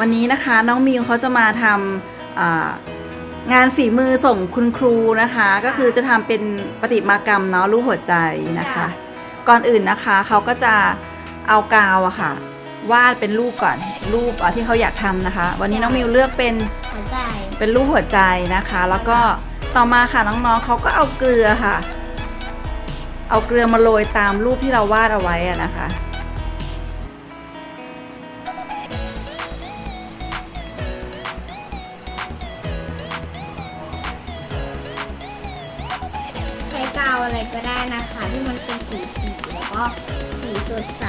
วันนี้นะคะน้องมิวเขาจะมาทำอ่างานฝีมือส่งคุณครูนะคะ ก็คือจะทำเป็นประติมากรรมเนาะรูปหัวใจนะคะ ก่อนอื่นนะคะเขาก็จะเอากาวอะค่ะ วาดเป็นรูปก่อนรูปอะที่เขาอยากทำนะคะ วันนี้น้องมิวเลือกเป็นหัวใจเป็นรูปหัวใจนะคะ แล้วก็ต่อมาค่ะน้องๆเขาก็เอาเกลือค่ะ เอาเกลือมาโรยตามรูปที่เราวาดเอาไว้อะนะคะ อะไรก็ได้นะคะ ที่มันเป็นสีสีแล้วก็สีสดใส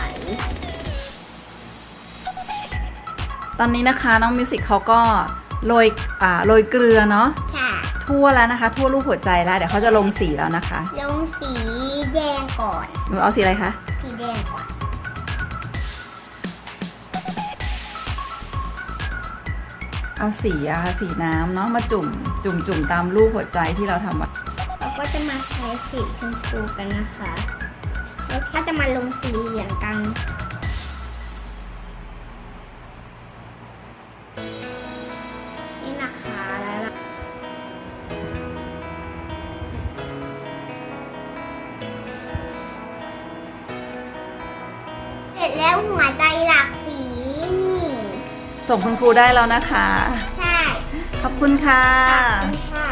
ตอนนี้นะคะน้องมิวสิกเขาก็โรยอ่าโรยเกลือเนาะค่ะทั่วแล้วนะคะ ทั่วรูปหัวใจแล้วเดี๋ยวเขาจะลงสีแล้วนะคะลงสีแดงก่อนหนูเอาสีอะไรคะสีแดงก่อนเอาสีอะค่ะสีน้ำเนาะมาจุ่มจุ่มจุ่มตามรูปหัวใจที่เราทำไว้ เราก็จะมาใช้สีชมพูกันนะคะแล้วก็จะมาลงสีเหลืองกันนี่นะคะแล้วเราเสร็จแล้วหัวใจหลากสีนี่ส่งคุณครูได้แล้วนะคะ ใช่ ขอบคุณค่ะ ขอบคุณค่ะ